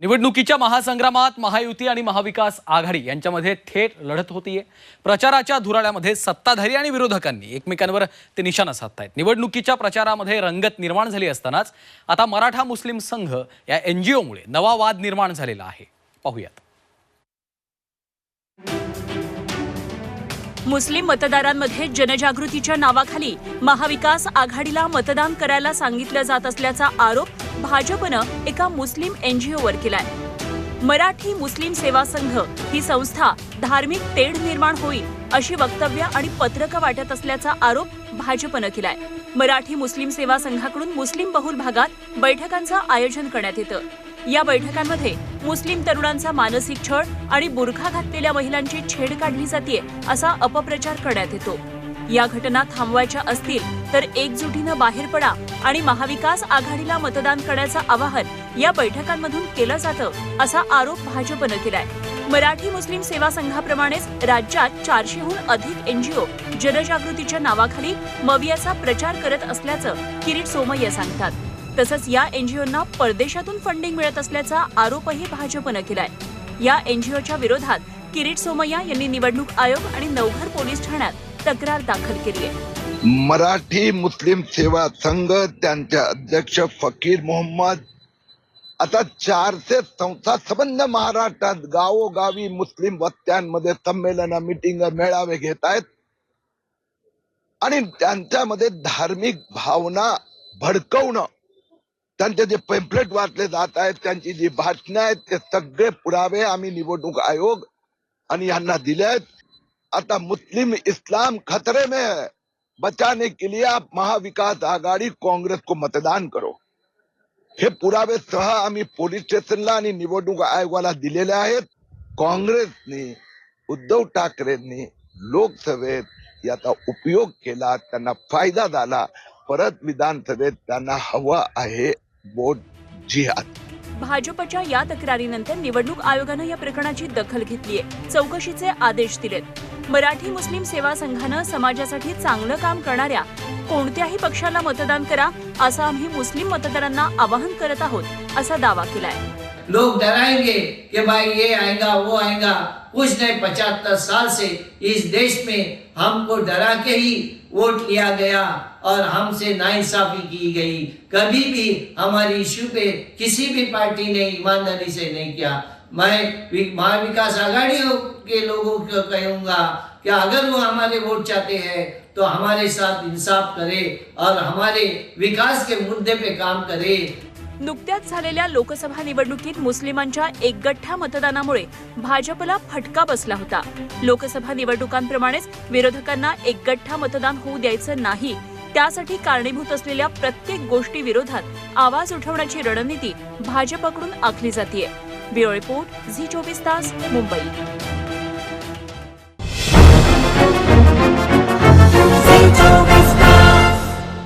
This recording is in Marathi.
निवडणुकीच्या महासंग्रामात महायुती आणि महाविकास आघाडी यांच्यामध्ये थेट लढत होतीये. प्रचाराच्या धुराळ्यामध्ये सत्ताधारी आणि विरोधकांनी एकमेकांवर ते निशाणा साधतायत. निवडणुकीच्या प्रचारामध्ये रंगत निर्माण झाली असतानाच आता मराठा मुस्लिम संघ या एनजीओमुळे नवा वाद निर्माण झालेला आहे. पाहूयात. मुस्लिम मतदारांमध्ये जनजागृतीच्या नावाखाली महाविकास आघाडीला मतदान करायला सांगितलं जात असल्याचा आरोप भाजपनं एका मुस्लिम एनजीओवर केलाय. मराठी मुस्लिम सेवा संघ ही संस्था धार्मिक तेढ निर्माण होईल अशी वक्तव्य आणि पत्रकं वाटत असल्याचा आरोप भाजपनं केलाय. मराठी मुस्लिम सेवा संघाकडून मुस्लिम बहुल भागात बैठकांचं आयोजन करण्यात येतं. या बैठकांमध्ये मुस्लिम तरुणांचा मानसिक छळ आणि बुरखा घातलेल्या महिलांची छेड काढली जाते असा अपप्रचार करण्यात येतो. या घटना थांबवायच्या असतील तर एकजुटीनं बाहेर पडा आणि महाविकास आघाडीला मतदान करण्याचं आवाहन या बैठकांमधून केलं जातं असा आरोप भाजपनं केलाय. मराठी मुस्लिम सेवा संघाप्रमाणेच राज्यात चारशेहून अधिक एनजीओ जनजागृतीच्या नावाखाली मवियाचा प्रचार करत असल्याचं किरीट सोमय्या सांगतात. तसंच या एनजीओंना परदेशातून फंडिंग मिळत असल्याचा आरोपही भाजपनं केलाय. या एनजीओच्या विरोधात किरीट सोमय्या यांनी निवडणूक आयोग आणि नवघर पोलीस ठाण्यात तक्रार दाखल केली आहे. मराठी मुस्लिम सेवा संघ त्यांचे अध्यक्ष फकीर मोहम्मद आता चारशे संस्था संबंध महाराष्ट्रात गावोगावी मुस्लिम वस्त्यांमध्ये संमेलन मिटिंग मेळावे घेत आहेत. आणि त्यांच्यामध्ये धार्मिक भावना भडकवणं त्यांचे जे पेम्पलेट वाचले जात आहेत त्यांची जी भाषणं आहेत ते सगळे पुरावे आम्ही निवडणूक आयोग आणि यांना दिले आहेत. आता मुस्लिम इस्लाम खतरे में है बचाने के लिए आप महाविकास आघाडी काँग्रेस को मतदान करो। हे पुरावे सह आम्ही पोलीस स्टेशनला आणि निवडणूक आयोगाला दिलेले आहेत. काँग्रेसने उद्धव ठाकरेंनी लोकसभेत याचा उपयोग केला त्यांना फायदा झाला. परत विधानसभेत त्यांना हवा आहे वोट जिहाद. भाजपच्या या तक्रारीनंतर निवडणूक आयोगानं या प्रकरणाची दखल घेतलीय चौकशीचे आदेश दिलेत. मराठी मुस्लिम सेवा संघानं समाजासाठी चांगलं काम करणाऱ्या कोणत्याही पक्षाला मतदान करा असं आम्ही मुस्लिम मतदारांना आवाहन करत आहोत असा दावा केलाय. लोग डराएँगे कि भाई ये आएगा, वो आएगा। कुछ नहीं, पचहत्तर साल से इस देश में हमको डरा के ही वोट लिया गया और हमसे नाइंसाफी की गई। कभी भी हमारी इश्यू पे किसी भी पार्टी ने ईमानदारी से नहीं किया। मैं महाविकास आघाड़ी के लोगों को कहूँगा कि अगर वो हमारे वोट चाहते हैं तो हमारे साथ इंसाफ करे और हमारे विकास के मुद्दे पे काम करे। नुकत्याच झालेल्या लोकसभा निवडणुकीत मुस्लिमांच्या एकगठ्ठा मतदानामुळे भाजपला फटका बसला होता. लोकसभा निवडणुकांप्रमाणेच विरोधकांना एकगठ्ठा मतदान होऊ द्यायचं नाही त्यासाठी कारणीभूत असलेल्या प्रत्येक गोष्टी विरोधात आवाज उठवण्याची रणनीती भाजपकडून आखली जाते ब्युरो रिपोर्ट झी चोवीस तास मुंबई.